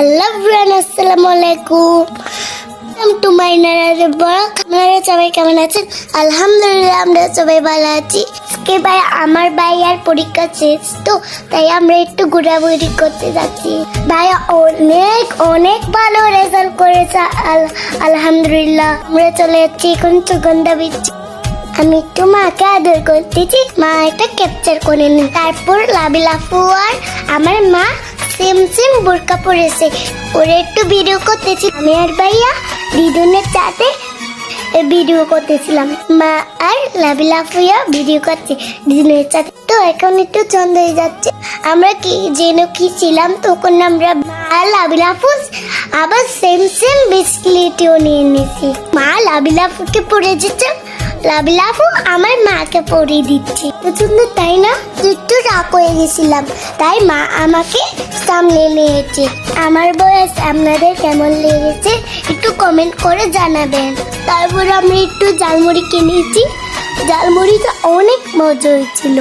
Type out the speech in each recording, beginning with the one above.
Hello bran আসসালামু আলাইকুম to my নারাজ ব্লগ আপনারা সবাই কেমন আছেন? আলহামদুলিল্লাহ, আমরা সবাই ভালো আছি। আজকে ভাই আমার ভাই আর পরীক্ষা শেষ, তো তাই আমরা একটু ঘোরাঘুরি করতে যাচ্ছি। ভাই অনেক অনেক ভালো রেজাল্ট করেছে। আল- আলহামদুলিল্লাহ, আমরা চলে যাচ্ছি এখন সুগন্ধা বিচ্ছি আমি একটু মাকে আদর করতেছি। মা এটা ক্যাপচার করে নিন। তারপর লাবি লাফু আর আমার মা বোরকা পরেছে। ওরা একটু ভিডিও করতেছি। আমি আর ভাইয়া দিদুনের ভিডিও করতেছিলাম। মা আর ভিডিও করছে দিদুনের তো এখন একটু চন্দ হয়ে যাচ্ছে। আমরা কি যেন কি ছিলাম, তখন আমরা মা আর লাবি লাফুস আবার সেম সেম বিস্কিলিটিও নিয়ে নিয়েছি মা লাবি লাফুকে পড়ে যেতে লাবিলাফু আমার মাকে পরিয়ে দিচ্ছে। প্রচণ্ড তাই না? একটু হয়ে গেছিলাম। তাই মা আমাকে সামলে নিয়েছে আমার বয়স আপনাদের কেমন লেগেছে একটু কমেন্ট করে জানাবেন। তারপর আমরা একটু জালমুড়ি কিনেছি। জালমুড়িটা অনেক মজা হয়েছিল।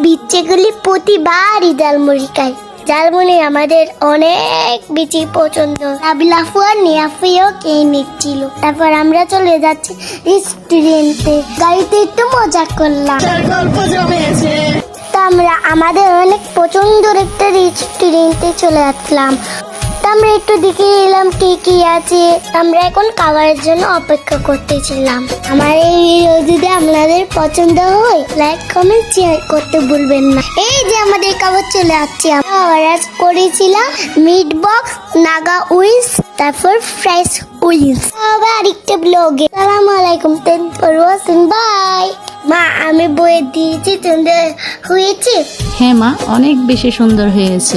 বিচ্ছেগুলি প্রতিবারই জালমুড়ি খাই। জালমুড়ি আমাদের অনেক বেশি পছন্দ। আবিলাফু আর নিয়াফিও নিচ্ছিল। তারপর আমরা চলে যাচ্ছি রেস্টুরেন্টে গাড়িতে একটু মজা করলাম। আমাদের অনেক পছন্দের একটা রেস্টুরেন্টে চলে আসলাম। আমরা একটু দেখে এলাম কি কি আছে। আমরা এখন খাবারের জন্য অপেক্ষা করতেছিলাম। আমার এই ভিডিও যদি আপনাদের পছন্দ হয় লাইক কমেন্ট শেয়ার করতে ভুলবেন না। এই যে আমাদের খাবার চলে আসছে। আমরা অর্ডার করেছিলাম মিট বক্স নাগা উইংস তারপর ফ্রেশ উইংস আবার আরেকটা ব্লগে সালাম আলাইকুম থ্যাংক ফর ওয়াচিং বাই মা আমি বইয়ে দিয়েছি তোমাদের হয়েছে? হ্যাঁ মা অনেক বেশি সুন্দর হয়েছে।